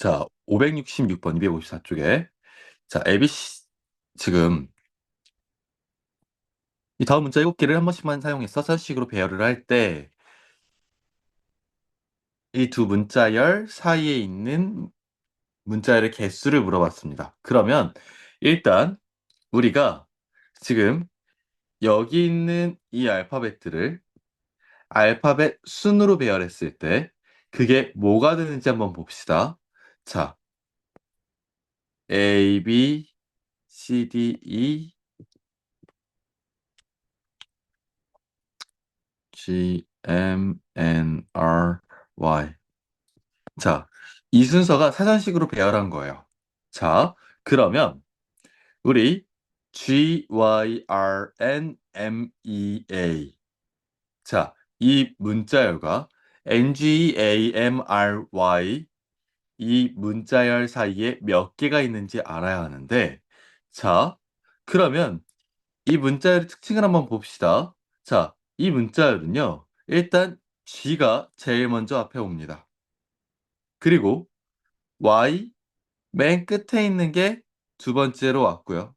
자, 566번, 254쪽에. 자, ABC, 지금, 이 다음 문자 7개를 한 번씩만 사용해서 서식으로 배열을 할 때, 이 두 문자열 사이에 있는 문자열의 개수를 물어봤습니다. 그러면, 일단, 우리가 지금 여기 있는 이 알파벳들을 알파벳 순으로 배열했을 때, 그게 뭐가 되는지 한번 봅시다. 자, A, B, C, D, E, G, M, N, R, Y. 자, 이 순서가 사전식으로 배열한 거예요. 자, 그러면 우리 G, Y, R, N, M, E, A. 자, 이 문자열과 N, G, A, M, R, Y 이 문자열 사이에 몇 개가 있는지 알아야 하는데, 자, 그러면 이 문자열의 특징을 한번 봅시다. 자, 이 문자열은요, 일단 G가 제일 먼저 앞에 옵니다. 그리고 Y 맨 끝에 있는 게 두 번째로 왔고요.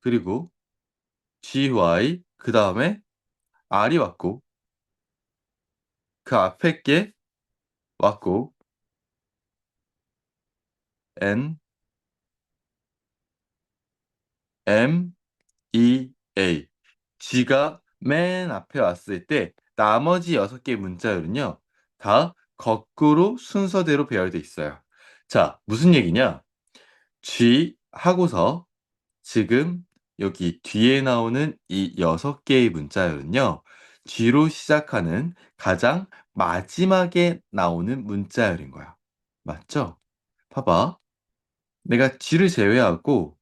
그리고 GY 그 다음에 R이 왔고 그 앞에 게 왔고 N M E A G가 맨 앞에 왔을 때 나머지 여섯 개의 문자열은요 다 거꾸로 순서대로 배열돼 있어요. 자, 무슨 얘기냐? G 하고서 지금 여기 뒤에 나오는 이 여섯 개의 문자열은요, G로 시작하는 가장 마지막에 나오는 문자열인 거야. 맞죠? 봐봐. 내가 G를 제외하고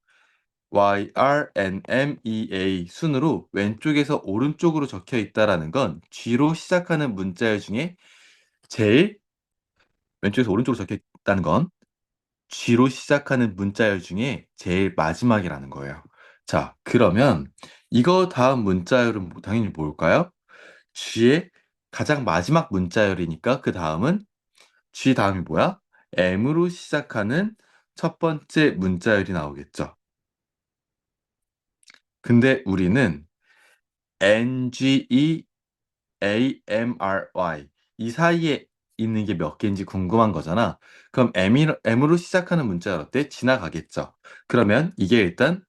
Y, R, N, M, E, A 순으로 왼쪽에서 오른쪽으로 적혀 있다라는 건 G로 시작하는 문자열 중에 제일 왼쪽에서 오른쪽으로 적혀 있다는 건 G로 시작하는 문자열 중에 제일 마지막이라는 거예요. 자, 그러면 이거 다음 문자열은 뭐- 당연히 뭘까요? G의 가장 마지막 문자열이니까 그 다음은 G 다음이 뭐야? M으로 시작하는 첫 번째 문자열이 나오겠죠. 근데 우리는 NGE AMRY 이 사이에 있는 게 몇 개인지 궁금한 거잖아. 그럼 M이, M으로 시작하는 문자열 어때? 지나가겠죠. 그러면 이게 일단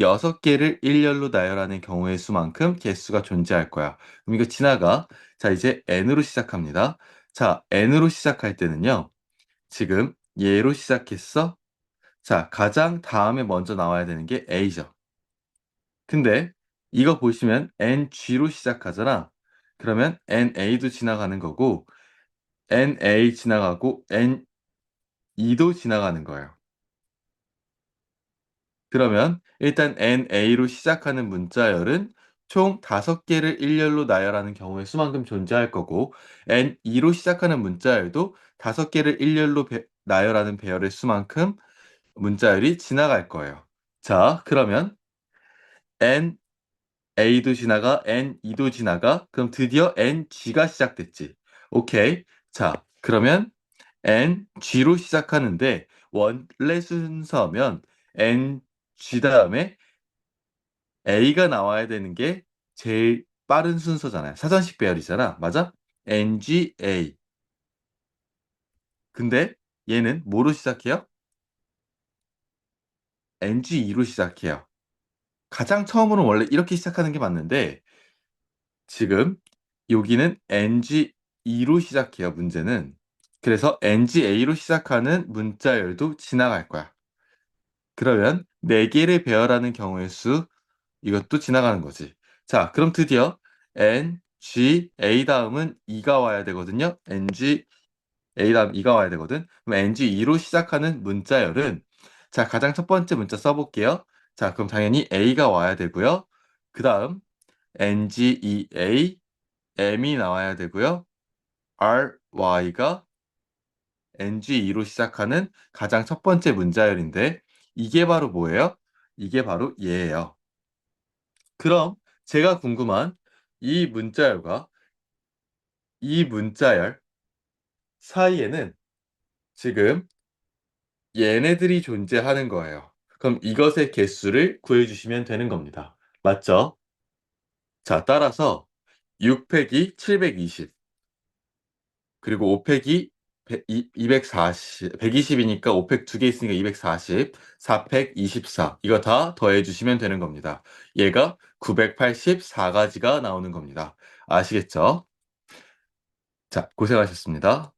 여섯 개를 일렬로 나열하는 경우의 수만큼 개수가 존재할 거야. 그럼 이거 지나가. 자, 이제 N으로 시작합니다. 자, N으로 시작할 때는요. 지금 얘로 시작했어? 자, 가장 다음에 먼저 나와야 되는 게 A죠. 근데 이거 보시면 NG로 시작하잖아. 그러면 NA도 지나가는 거고 NA 지나가고 NE도 지나가는 거예요. 그러면 일단 NA로 시작하는 문자열은 총 5개를 일렬로 나열하는 경우의 수만큼 존재할 거고 N2로 시작하는 문자열도 5개를 일렬로 배- 나열하는 배열의 수만큼 문자열이 지나갈 거예요. 자, 그러면 N A도 지나가, N2도 지나가. 그럼 드디어 NG가 시작됐지. 오케이. 자, 그러면 NG로 시작하는데 원래 순서면 NG 다음에 A가 나와야 되는 게 제일 빠른 순서잖아요. 사전식 배열이잖아. 맞아? NG, A. 근데 얘는 뭐로 시작해요? NG2로 시작해요. 가장 처음으로는 원래 이렇게 시작하는 게 맞는데 지금 여기는 NG2로 시작해요, 문제는. 그래서 NGA로 시작하는 문자열도 지나갈 거야. 그러면 4개를 배열하는 경우의 수, 이것도 지나가는 거지. 자, 그럼 드디어 NGA 다음은 2가 와야 되거든요. NGA 다음 2가 와야 되거든. 그럼 NG2로 시작하는 문자열은 자, 가장 첫 번째 문자 써볼게요. 자, 그럼 당연히 A가 와야 되고요. 그 다음 NGEA, M이 나와야 되고요. RY가 NG2로 시작하는 가장 첫 번째 문자열인데 이게 바로 뭐예요? 이게 바로 얘예요. 그럼 제가 궁금한 이 문자열과 이 문자열 사이에는 지금 얘네들이 존재하는 거예요. 그럼 이것의 개수를 구해주시면 되는 겁니다. 맞죠? 자, 따라서 6 빼기 720 그리고 5 빼기 240, 120이니까 5 팩 두 개 있으니까 240, 4 팩 24 이거 다 더해주시면 되는 겁니다. 얘가 984가지가 나오는 겁니다. 아시겠죠? 자, 고생하셨습니다.